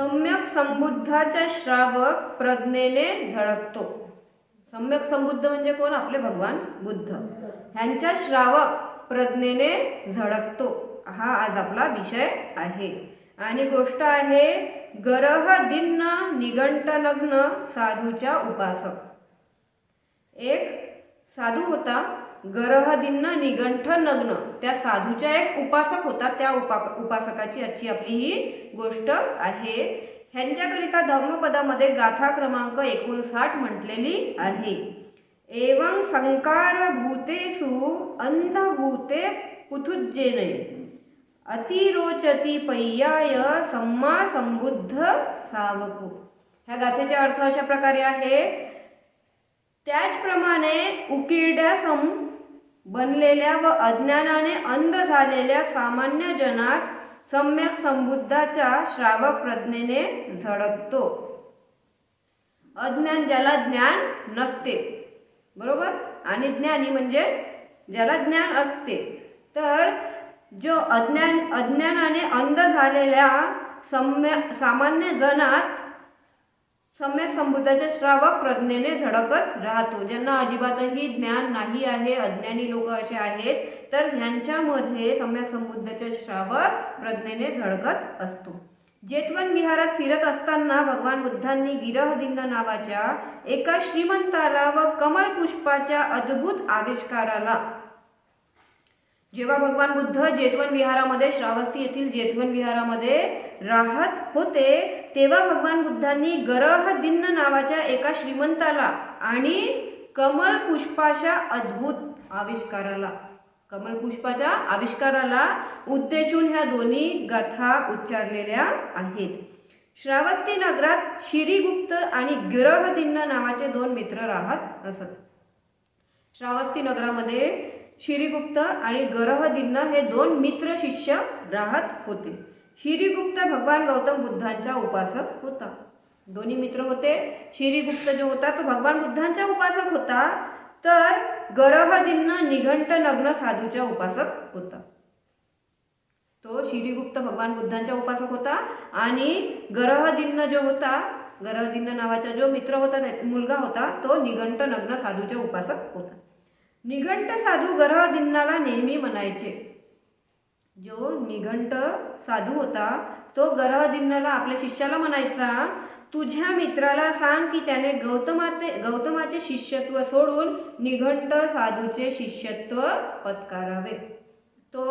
सम्यक संबुद्धाच्या श्रावक प्रज्ञेने झळकतो. सम्यक संबुद्ध म्हणजे कोण? आपले भगवान बुद्ध. ह्यांच्या श्रावक प्रज्ञेने झळकतो. हा आज आपला विषय आहे. आणि गोष्ट आहे गरह दिन्न निगंट नग्न साधूच्या उपासक. एक साधू होता. गरहदिन्न निगंठ नग्न. त्या साधूच्या एक उपासक होता. त्या उपा उपासकाची आजची आपली ही गोष्ट आहे. ह्यांच्याकरिता धर्मपदामध्ये गाथा क्रमांक एकोणसाठ म्हटलेली आहे. एवं संकार भूतेसु अंधभूते पुथुज्जेने. अतिरोचती पय्याय सम्मा संबुद्ध सावको. ह्या गाथेचा अर्थ अशा प्रकारे आहे. त्याचप्रमाणे उकिरड्यासम बनलेल्या व अज्ञानाने अंध झालेल्या सामान्य जनात सम्यक संबुद्धाच्या श्रावक प्रज्ञेने झळकतो अज्ञान ज्याला ज्ञान नसते बरोबर? आणि ज्ञानी म्हणजे ज्याला ज्ञान असते. तर जो अज्ञान अज्ञानाने अंध झालेल्या सम्य सामान्य जनात सम्यक संबुद्धाच्या श्रावक प्रज्ञेने झळकत राहतो. ज्यांना अजिबातही ज्ञान नाही आहे अज्ञानी लोक असे आहेत तर ह्यांच्यामध्ये सम्यक संबुद्धाच्या श्रावक प्रज्ञेने झळकत असतो. जेतवन विहारात फिरत असताना भगवान बुद्धांनी गिरहदिन्न नावाच्या एका श्रीमंताला व कमल पुष्पाच्या अद्भुत आविष्काराला. जेव्हा भगवान बुद्ध जेतवन विहारामध्ये श्रावस्ती येथील जेतवन विहारामध्ये राहत होते तेव्हा भगवान बुद्धांनी गरह दिन्न नावाच्या एका श्रीमंताला आणि कमल पुष्पाच्या अद्भुत आविष्काराला कमल पुष्पाच्या आविष्काराला उद्देशून ह्या दोन्ही गाथा उच्चारलेल्या आहेत. श्रावस्ती नगरात शिरीगुप्त आणि गिरहदिन्न नावाचे दोन मित्र राहत असत. श्रावस्ती नगरामध्ये श्रीगुप्त आणि गरहदिन्न हे दोन मित्र शिष्य राहत होते. शिरीगुप्त भगवान गौतम बुद्धांचा उपासक होता. दोन्ही मित्र होते. शिरीगुप्त जो होता तो भगवान बुद्धांचा उपासक होता. तर गरहदिन्न निघंट नग्न साधूचा उपासक होता. तो श्रीगुप्त भगवान बुद्धांचा उपासक होता. आणि गरहदिन्न जो होता गरहदिन्न नावाचा जो मित्र होता मुलगा होता तो निघंट नग्न साधूचा उपासक होता. निघंट साधू गरहदिन्नाला नेहमी म्हणायचे जो निघंट साधू होता तो गरहदिन्नाला आपल्या शिष्याला म्हणायचा तुझ्या मित्राला सांग की त्याने गौतमाचे गौतमाचे शिष्यत्व सोडून निघंट साधूचे शिष्यत्व पत्कारावे. तो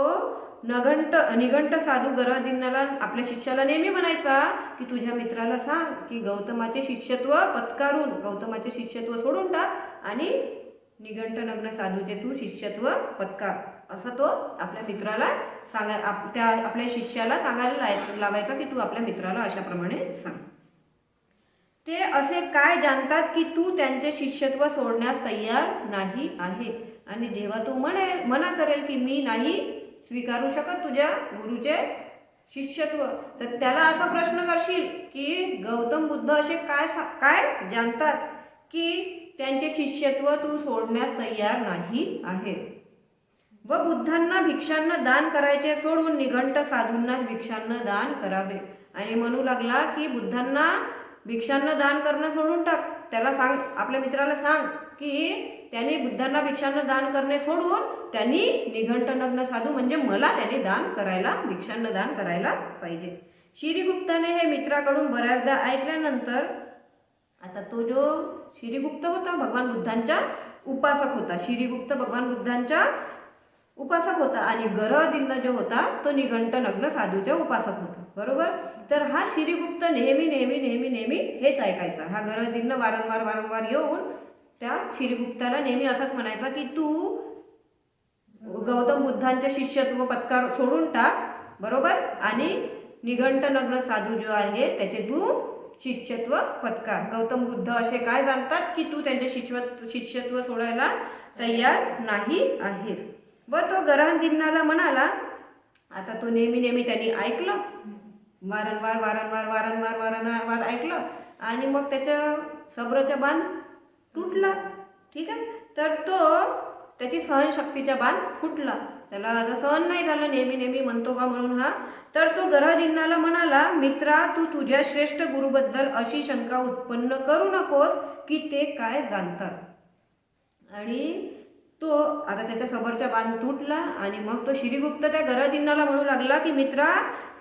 नघंट निघंट साधू गरहदिन्नाला आपल्या शिष्याला नेहमी म्हणायचा की तुझ्या मित्राला सांग की गौतमाचे शिष्यत्व पत्कारून गौतमाचे शिष्यत्व सोडून टाक आणि निघंट नग्न साधूचे तू शिष्यत्व पत्कार. असं तो आपल्या मित्राला सांगा आप त्या आपल्या शिष्याला सांगायला लाय- लावायचा की तू आपल्या मित्राला अशाप्रमाणे सांग. ते असे काय जाणतात की तू त्यांचे शिष्यत्व सोडण्यास तयार नाही आहे? आणि जेव्हा तू म्हणे मना करेल की मी नाही स्वीकारू शकत तुझ्या गुरुचे शिष्यत्व तर त्याला असा प्रश्न करशील की गौतम बुद्ध असे काय काय जाणतात की त्यांचे शिष्यत्व तू सोडण्यास तयार नाही आहेस व बुद्धांना भिक्षांना दान करायचे सोडून निघंट साधूंना भिक्षांना दान करावे. आणि म्हणू लागला की बुद्धांना भिक्षांना दान करणं सोडून टाक. त्याला सांग आपल्या मित्राला सांग की त्यांनी बुद्धांना भिक्षांना दान करणे सोडून त्यांनी निघंट नग्न साधू म्हणजे मला त्याने दान करायला भिक्षांना दान करायला पाहिजे. श्रीगुप्ताने हे मित्राकडून बऱ्याचदा ऐकल्यानंतर आता तो जो श्रीगुप्त होता भगवान बुद्धांचा उपासक होता श्रीगुप्त भगवान बुद्धांचा उपासक होता आणि गरहदिन्न जो होता तो निघंट नग्न साधूचा उपासक होता. बरोबर? तर हा श्रीगुप्त नेहमी नेहमी नेहमी नेहमी हेच ऐकायचा. हा गरहदिन्न वारंवार वारंवार येऊन त्या श्रीगुप्ताला नेहमी असंच म्हणायचा की तू गौतम बुद्धांचे शिष्यत्व पत्कार सोडून टाक. बरोबर? आणि निघंट नग्न साधू जो आहे त्याचे तू शिष्यत्व पत्कार. गौतम बुद्ध असे काय जाणतात की तू त्यांचे शिष्यत्व शिष्यत्व सोडायला तयार नाही आहेस. व तो गरहदिन्नाला म्हणाला आता तो नेहमी नेहमी त्यांनी ऐकलं. वारंवार वारंवार वारंवार वारंवार ऐकलं. आणि मग त्याच्या सब्रचा बांध तुटला. ठीक आहे? तर तो त्याची सहनशक्तीचा बांध फुटला. त्याला आता सहन नाही झालं नेहमी नेहमी म्हणतो बा म्हणून हा. तर तो गरहदिन्नाला म्हणाला मित्रा तू तुझ्या श्रेष्ठ गुरुबद्दल अशी शंका उत्पन्न करू नकोस की ते काय जाणतात. आणि तो आता त्याच्या समोरचा बांध तुटला आणि मग तो श्रीगुप्त त्या गरहदिन्नाला म्हणू लागला की मित्रा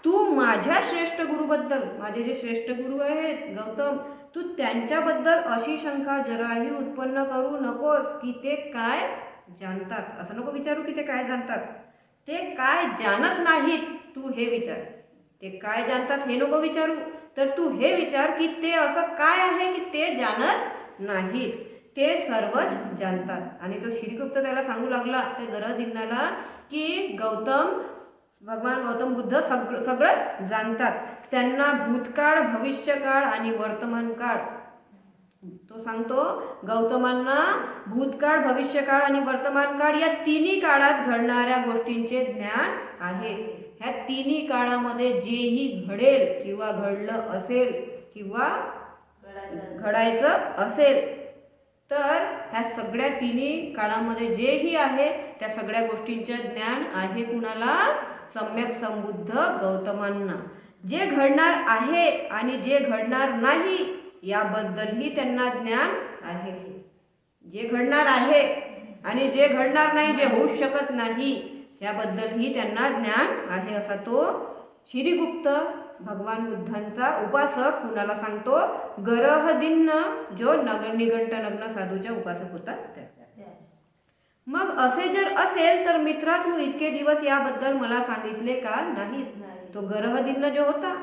तू माझ्या श्रेष्ठ गुरुबद्दल माझे जे श्रेष्ठ गुरु आहेत गौतम तू त्यांच्याबद्दल अशी शंका जराही उत्पन्न करू नकोस की ते काय जाणतात. असं नको विचारू की ते काय जाणतात. ते काय जाणत नाहीत तू हे विचार. ते काय जाणतात हे नको विचारू. तर तू हे विचार की ते असं काय आहे की ते जाणत नाहीत. ते सर्वच जाणतात आणि तो श्रीगुप्त त्याला सांगू लागला त्या गरहदिन्नाला की गौतम भगवान गौतम बुद्ध सग सगळंच जाणतात त्यांना भूतकाळ भविष्यकाळ आणि वर्तमान काळ तो सांगतो गौतमांना भूतकाळ भविष्यकाळ आणि वर्तमान काळ या तिन्ही काळात घडणाऱ्या गोष्टींचे ज्ञान आहे. ह्या तिन्ही काळामध्ये जेही घडेल किंवा घडलं असेल किंवा घडायचं असेल तर ह्या सगळ्या तिन्ही काळामध्ये जेही आहे त्या सगळ्या गोष्टींचं ज्ञान आहे कुणाला? सम्यक संबुद्ध गौतमांना. जे घडणार आहे आणि जे घडणार नाही याबद्दलही त्यांना ज्ञान आहे. जे घडणार आहे आणि जे घडणार नाही जे होऊ शकत नाही याबद्दलही त्यांना ज्ञान आहे असा तो श्रीगुप्त भगवान बुद्धांचा उपासक कुणाला सांगतो? गरहदिन्न जो नग निगंट नग्न साधूच्या उपासक होता मग असे जर असेल तर मित्रा तू इतके दिवस याबद्दल मला सांगितले का? नाहीस तो गरहदिन्न जो होता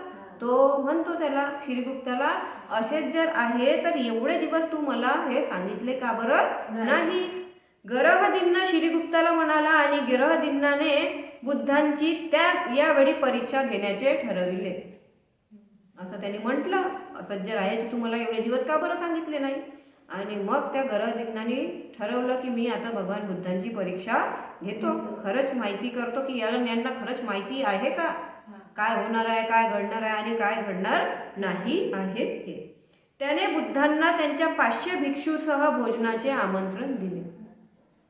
तो म्हणतो त्याला श्रीगुप्ताला असेच जर आहे तर एवढे दिवस तू मला हे सांगितले का बरं? नाहीस. गरहदिन्न श्रीगुप्ताला म्हणाला आणि गिरहदिन्नाने बुद्धांची त्या यावेळी परीक्षा घेण्याचे ठरविले. असं त्यांनी म्हटलं. असं जर आहे तर तू मला एवढे दिवस का बरं सांगितले नाही? आणि मग त्या गरहदिन्नाने ठरवलं की मी आता भगवान बुद्धांची परीक्षा घेतो. खरंच माहिती करतो की याला यांना खरंच माहिती आहे का? काय होणार आहे काय घडणार आहे आणि काय घडणार नाही आहे हे. त्याने बुद्धांना त्यांच्या पाचशे भिक्षूसह भोजनाचे आमंत्रण दिले.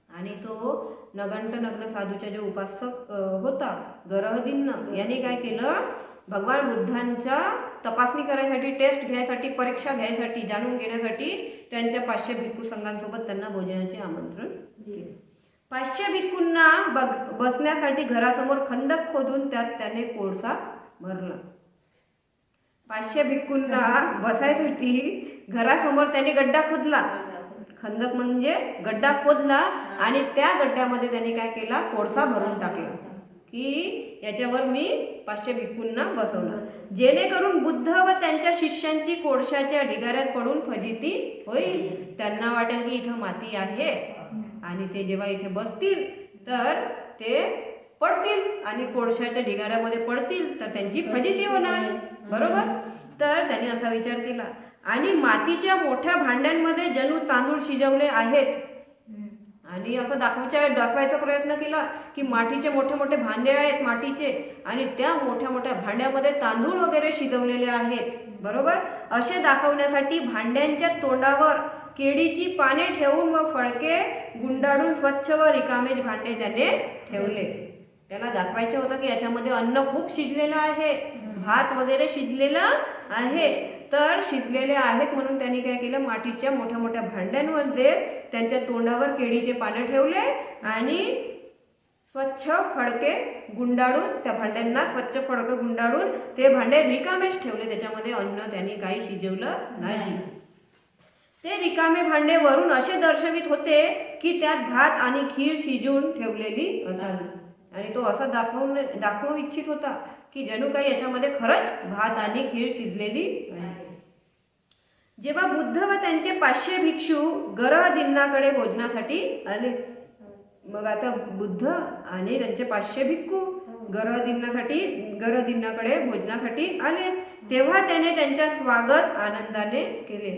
आणि तो नगंट नग्न साधूचा जो उपासक होता गरहदिन्न याने काय केलं? भगवान बुद्धांच्या तपासणी करायसाठी टेस्ट घ्यायसाठी परीक्षा घ्यायसाठी जाणून घेण्यासाठी त्यांच्या पाचशे भिक्खू संघांसोबत त्यांना भोजनाचे आमंत्रण दिले पाचशे भिक्खूंना बग बसण्यासाठी घरासमोर खंदक खोदून त्यात त्याने कोळसा भरला. पाचशे भिक्खूंना बसायसाठी घरासमोर त्याने गड्डा खोदला. खंदक म्हणजे गड्डा खोदला आणि त्या गड्ड्यामध्ये त्याने काय केला? कोळसा भरून टाकला. की याच्यावर मी पाचशे भिक्खूंना बसवलं. जेणेकरून बुद्ध व त्यांच्या शिष्यांची कोळशाच्या ढिगाऱ्यात पडून फजिती होईल. त्यांना वाटेल की इथं माती आहे. आणि ते जेव्हा इथे बसतील तर ते पडतील. आणि कोळशाच्या ढिगाऱ्यामध्ये पडतील तर त्यांची फजिती होणार. बरोबर? तर त्यांनी असा विचार केला. आणि मातीच्या मोठ्या भांड्यांमध्ये जणू तांदूळ शिजवले आहेत. आणि असं दाखवायच्या दाखवायचा प्रयत्न केला की मातीचे मोठे मोठे भांडे आहेत मातीचे आणि त्या मोठ्या मोठ्या भांड्यामध्ये तांदूळ वगैरे शिजवलेले आहेत. बरोबर? असे दाखवण्यासाठी भांड्यांच्या तोंडावर केळीची पाने ठेवून व फळके गुंडाळून स्वच्छ व रिकामे भांडे त्याने ठेवले. त्याला दाखवायचं होतं की याच्यामध्ये अन्न खूप शिजलेलं आहे. भात वगैरे शिजलेलं आहे. तर शिजलेले आहेत म्हणून त्यांनी काय केलं? मातीच्या मोठ्या मोठ्या भांड्यांमध्ये त्यांच्या तोंडावर केळीचे पानं ठेवले आणि स्वच्छ फडके गुंडाळून त्या भांड्यांना स्वच्छ फडकं गुंडाळून ते भांडे रिकामेच ठेवले. त्याच्यामध्ये अन्न त्यांनी काही शिजवलं नाही. ते रिकामे भांडे वरून असे दर्शवित होते की त्यात भात आणि खीर शिजवून ठेवलेली असावी. आणि तो असं दाखवून दाखवू इच्छित होता की जणू काही याच्यामध्ये खरंच भात आणि खीर शिजलेली आहे जेव्हा बुद्ध व त्यांचे पाचशे भिक्षू गरहदिन्नाकडे भोजनासाठी आले मग आता बुद्ध आणि त्यांचे पाचशे भिक्खू गरहदिन्नासाठी गरहदिन्नाकडे भोजनासाठी आले. तेव्हा त्याने त्यांच्या स्वागत आनंदाने केले.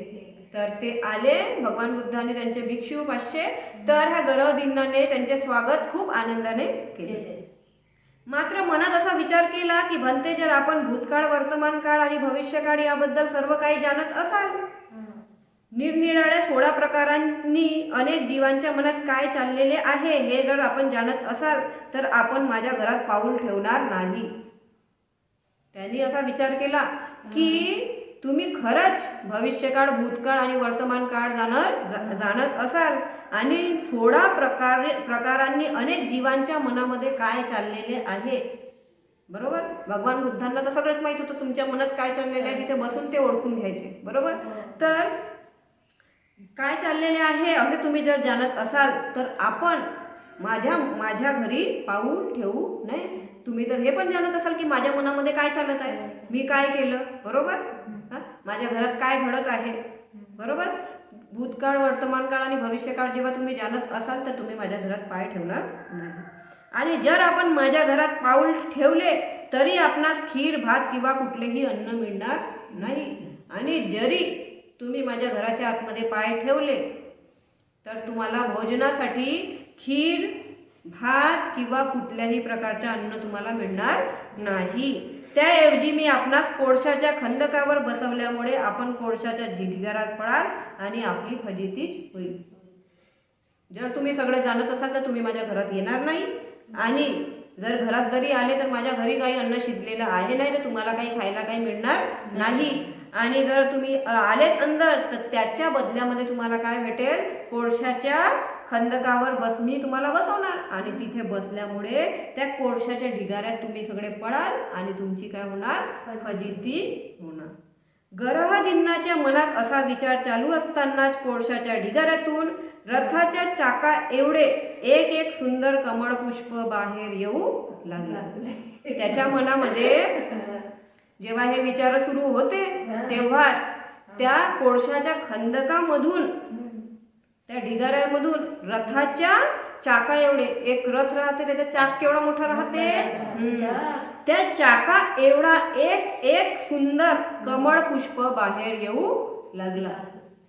तर ते आले भगवान बुद्धाने त्यांचे भिक्षू पाचशे तर ह्या गरहदिन्नाने त्यांचे स्वागत खूप आनंदाने केले. मात्र मनात असा विचार केला की भंते जर आपण भूतकाळ वर्तमान काळ आणि भविष्यकाळ याबद्दल सर्व काही जाणत असाल. निरनिराळ्या सोळा प्रकारांनी अनेक जीवांच्या मनात काय चाललेले आहे हे जर आपण जाणत असाल तर आपण माझ्या घरात पाऊल ठेवणार नाही. त्यांनी असा विचार केला की तुम्ही खरंच भविष्यकाळ भूतकाळ आणि वर्तमान काळ जाणत जा- जाणत असाल? आणि सोळा प्रकारे प्रकारांनी अनेक जीवांच्या मनामध्ये काय चाललेले आहे? बरोबर? भगवान बुद्धांना तर सगळंच माहीत होतं तुमच्या मनात काय चाललेलं आहे तिथे बसून ते ओळखून घ्यायचे. बरोबर? तर काय चाललेले आहे असे तुम्ही जर जाणत असाल तर आपण माझ्या माझ्या घरी पाऊल ठेवू नये तुम्ही तर हे पण जाणत असाल की माझ्या मनामध्ये काय चालत आहे? मी काय केलं? बरोबर? माझ्या घरात काय घडत आहे? बरोबर? भूतकाळ वर्तमान काळ आणि भविष्यकाळ जेव्हा तुम्ही जाणत असाल तर तुम्ही माझ्या घरात पाय ठेवणार नाही. आणि जर आपण माझ्या घरात पाऊल ठेवले तरी आपणास खीर भात किंवा कुठलेही अन्न मिळणार नाही. आणि जरी तुम्ही माझ्या घराच्या आतमध्ये पाय ठेवले तर तुम्हाला भोजनासाठी खीर भात किंवा कुठल्याही प्रकारचं अन्न तुम्हाला मिळणार नाही. त्याऐवजी मी आपणास कोळशाच्या खंदकावर बसवल्यामुळे आपण कोळशाच्या झिलगारात पडाल आणि आपली फजितीच होईल. जर तुम्ही सगळं जाणत असाल तर तुम्ही माझ्या घरात येणार नाही. आणि जर घरात जरी आले तर माझ्या घरी काही अन्न शिजलेलं आहे नाही तर तुम्हाला काही खायला काही मिळणार नाही. आणि जर तुम्ही आलेच अंदर तर त्याच्या बदल्यामध्ये तुम्हाला काय भेटेल? कोळशाच्या खंदकावर बस मी तुम्हाला बसवणार. आणि तिथे बसल्यामुळे त्या कोळशाच्या ढिगाऱ्यात तुम्ही सगळे पडाल आणि तुमची काय होणार? फजिती होणार. गरह दिन्नाच्या मनात असा विचार चालू असतानाच कोळशाच्या ढिगाऱ्यातून रथाच्या चाका एवढे एक एक सुंदर कमळ पुष्प बाहेर येऊ लागला. त्याच्या मनामध्ये जेव्हा हे विचार सुरू होते तेव्हाच त्या कोळशाच्या खंदकामधून त्या ढिगाऱ्यामधून रथाच्या चाका एवढे. एक रथ राहते त्याचा चाक केवढा मोठा राहते. त्या चाका एवढा एक एक सुंदर कमळ पुष्प बाहेर येऊ लागला.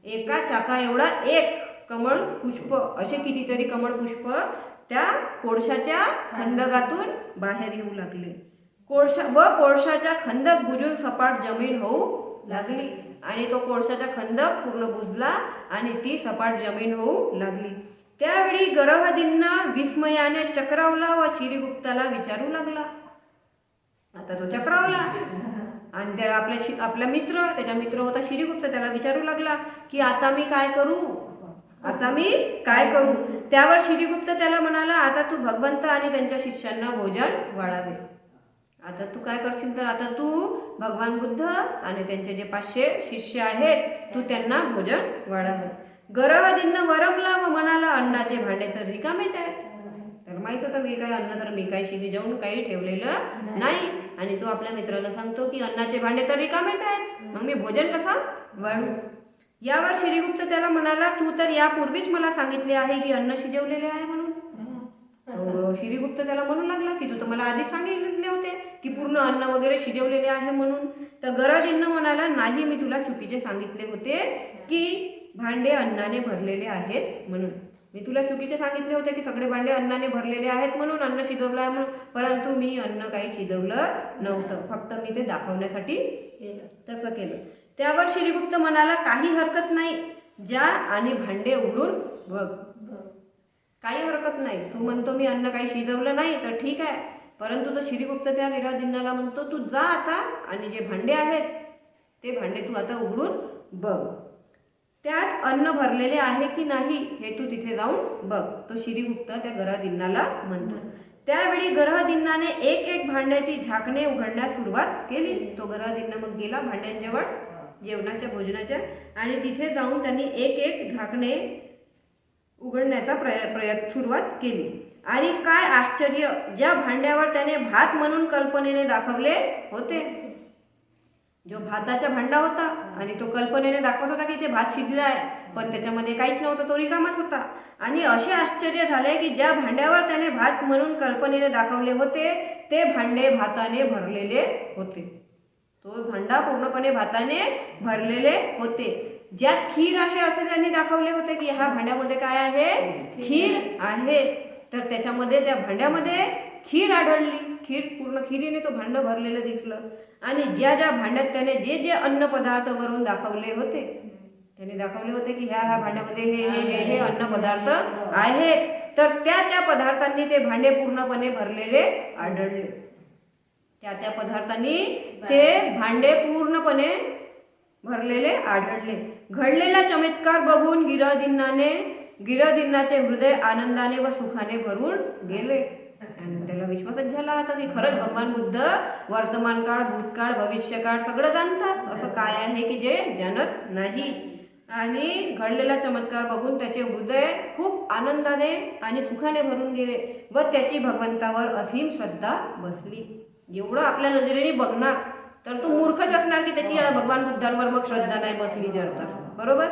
एका चाका एवढा एक कमळ पुष्प असे कितीतरी कमळ पुष्प त्या कोळशाच्या खंदकातून बाहेर येऊ लागले. कोळशा व कोळशाच्या खंदक बुजून सपाट जमीन होऊ लागली. आणि तो कोळशाचा खंदक पूर्ण बुजला आणि ती सपाट जमीन होऊ लागली. त्यावेळी गरहदींना विस्मयाने चक्रावला व श्रीगुप्ताला विचारू लागला. आता तो चक्रावला. आणि त्या आपल्या शि आपला मित्र त्याचा मित्र होता श्रीगुप्त त्याला विचारू लागला की आता मी काय करू? आता मी काय करू? त्यावर श्रीगुप्त त्याला म्हणाला आता तू भगवंत आणि त्यांच्या शिष्यांना भोजन वाढावे. आता तू काय करशील तर आता तू भगवान बुद्ध आणि त्यांचे जे पाचशे शिष्य आहेत तू त्यांना भोजन वाढावे गरवादींना वरमला व म्हणाला अन्नाचे भांडे तर रिकामेच आहेत. तर माहीत होतं मी काय अन्न तर मी काय शिरी जाऊन काही ठेवलेलं नाही. आणि तो आपल्या मित्राला सांगतो की अन्नाचे भांडे तर रिकामेच आहेत. मग मी भोजन कसा वाढू यावर श्रीगुप्त त्याला म्हणाला तू तर यापूर्वीच मला सांगितले आहे की अन्न शिजवलेले आहे म्हणून. हो, श्रीगुप्त त्याला म्हणू लागला की तू तर मला आधी सांगितले होते की पूर्ण अन्न वगैरे शिजवलेले आहे म्हणून. तर गरदिन्न म्हणाला नाही मी तुला चुकीचे सांगितले होते की भांडे अन्नाने भरलेले आहेत म्हणून. मी तुला चुकीचे सांगितले होते की सगळे भांडे अन्नाने भरलेले आहेत म्हणून अन्न शिजवलं आहे म्हणून. परंतु मी अन्न काही शिजवलं नव्हतं. फक्त मी ते दाखवण्यासाठी तसं केलं. त्यावर श्रीगुप्त म्हणाला काही हरकत नाही. जा आणि भांडे उघडून बघ. काही हरकत नाही. तू म्हणतो मी अन्न काही शिजवलं नाही तर ठीक आहे. परंतु तो श्रीगुप्त त्या गिरादिन्नाला म्हणतो तू जा आता आणि जे भांडे आहेत ते भांडे तू आता उघडून बघ. त्यात अन्न भरलेले आहे की नाही हे तू तिथे जाऊन बघ. तो श्रीगुप्त त्या गरादिन्नाला म्हणतो. त्यावेळी गरहदिन्नाने एक एक भांड्याची झाकणे उघडण्यास सुरुवात केली. तो गरहदिन्ना मग गेला भांड्यांजवळ जेवणाच्या भोजनाच्या आणि तिथे जाऊन त्यांनी एक एक झाकणे उघडण्याचा प्रय प्रयत्न सुरुवात केली. आणि काय आश्चर्य ज्या भांड्यावर त्याने भात म्हणून कल्पनेने दाखवले होते. जो भाताचा भांडा होता आणि तो कल्पनेने दाखवत होता की ते भात शिजला आहे पण त्याच्यामध्ये काहीच नव्हतं तो रिकामाच होता. आणि असे आश्चर्य झाले की ज्या भांड्यावर त्याने भात म्हणून कल्पनेने दाखवले होते ते भांडे भाताने भरलेले होते. तो भांडा पूर्णपणे भाताने भरलेले होते. ज्यात खीर आहे असे त्यांनी दाखवले होते की ह्या भांड्यामध्ये काय आहे? खीर आहे. तर त्याच्यामध्ये त्या भांड्यामध्ये खीर आढळली. खीर पूर्ण खिरीने तो भांड भरलेलं दिसलं. आणि ज्या ज्या भांड्यात त्याने जे जे अन्न पदार्थ वरून दाखवले होते त्यांनी दाखवले होते की ह्या ह्या भांड्यामध्ये हे हे हे हे अन्न पदार्थ आहेत. तर त्या त्या पदार्थांनी ते भांडे पूर्णपणे भरलेले आढळले. त्या त्या पदार्थांनी ते भांडे पूर्णपणे भरलेले आढळले. घडलेला चमत्कार बघून गिरदिन्नाने गिरदिन्नाचे हृदय आनंदाने व सुखाने भरून गेले. आणि त्याला विश्वासच झाला होता की खरंच भगवान बुद्ध वर्तमान काळ भूतकाळ भविष्यकाळ सगळं जाणतात. असं काय आहे की जे जाणत नाही. आणि घडलेला चमत्कार बघून त्याचे हृदय खूप आनंदाने आणि सुखाने भरून गेले व त्याची भगवंतावर असीम श्रद्धा बसली. एवढं आपल्या नजरेने बघणार. तर तो मूर्खच असणार की त्याची भगवान बुद्धांवर मग श्रद्धा नाही बसली जर तर. बरोबर?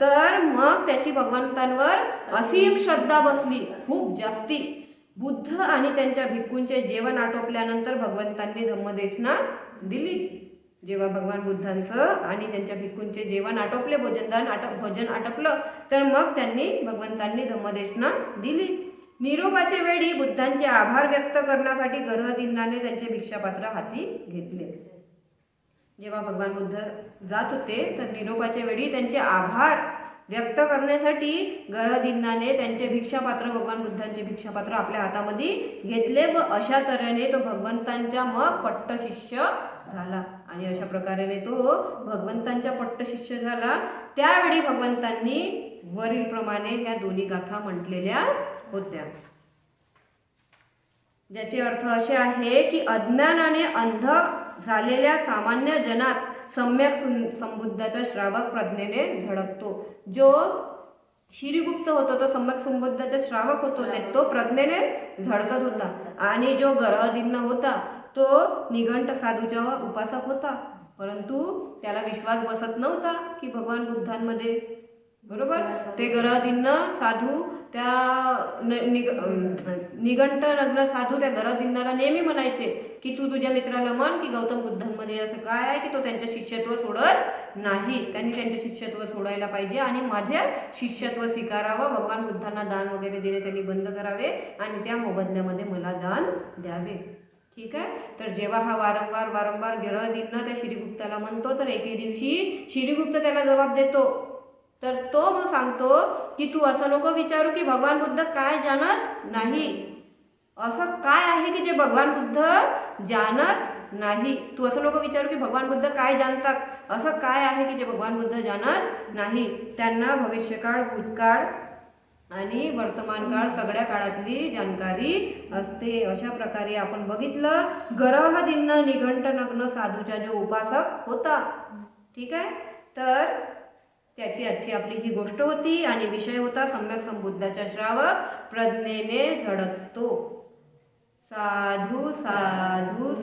तर मग त्याची भगवंतांवर असीम श्रद्धा बसली खूप जास्ती. बुद्ध आणि त्यांच्या भिक्खूंचे जेवण आटोपल्यानंतर भगवंतांनी धम्मदेशना दिली. जेव्हा भगवान बुद्धांचं आणि त्यांच्या भिक्खूंचे जेवण आटोपले भोजनदान आटप भोजन आटपलं तर मग त्यांनी भगवंतांनी धम्मदेशना दिली. निरोपाच्या वेळी बुद्धांचे आभार व्यक्त करण्यासाठी गर्हदिन्नाने त्यांचे भिक्षापात्र हाती घेतले. जेव्हा भगवान बुद्ध जात होते तर निरोपाच्या वेळी त्यांचे आभार व्यक्त करण्यासाठी ग्रहदिनाने त्यांचे भिक्षापात्र भगवान बुद्धांचे भिक्षापात्र आपल्या हातामध्ये घेतले व अशा तऱ्हेने तो भगवंतांच्या मग पट्ट शिष्य झाला. आणि अशा प्रकारे तो भगवंतांच्या पट्ट शिष्य झाला. त्यावेळी भगवंतांनी वरीलप्रमाणे ह्या दोन्ही गाथा म्हटलेल्या होत्या. ज्याचे अर्थ असे आहे की अज्ञानाने अंध झालेल्या सामान्य जनात सम्यक संबुद्धाच्या श्रावक प्रज्ञेने झळकतो. जो श्रीगुप्त होतो तो सम्यक संबुद्धाचा श्रावक होतो ते तो प्रज्ञेने झळकत होता. आणि जो गर्भदिन्न होता तो निघंट साधूचा उपासक होता. परंतु त्याला विश्वास बसत नव्हता की भगवान बुद्धांमध्ये बरोबर? ते गरदिन्न साधू त्या न- निग निघंट नग्न साधू त्या गरदिन्नाला नेहमी म्हणायचे की तू तुझ्या मित्राला म्हण की गौतम बुद्धांमध्ये असं काय आहे की तो त्यांचं शिष्यत्व सोडत नाही. त्यांनी त्यांचे शिष्यत्व सोडायला पाहिजे आणि माझे शिष्यत्व स्वीकारावं. भगवान बुद्धांना दान वगैरे देणे त्यांनी बंद करावे आणि त्या मोबदल्यामध्ये मला दान द्यावे. ठीक आहे? तर जेव्हा हा वारंवार वारंवार गिरदिन्न त्या श्रीगुप्ताला म्हणतो तर एके दिवशी श्रीगुप्त त्याला जबाब देतो. तर तो मग सांगतो की तू असं नको विचारू की भगवान बुद्ध काय जाणत नाही. असं काय आहे की जे भगवान बुद्ध जाणत नाही? तू असं नको विचारू की भगवान बुद्ध काय जाणतात? असं काय आहे की जे भगवान बुद्ध जाणत नाही? त्यांना भविष्यकाळ भूतकाळ आणि वर्तमान काळ सगळ्या काळातली जानकारी असते. अशा प्रकारे आपण बघितलं. गर्भदिन्न निघंट नग्न साधूचा जो उपासक होता. ठीक आहे? तर त्याची आजची आपली ही गोष्ट होती आणि विषय होता सम्यक संबुद्धाच्या श्रावक प्रज्ञेने झडकतो. साधू साधू साधू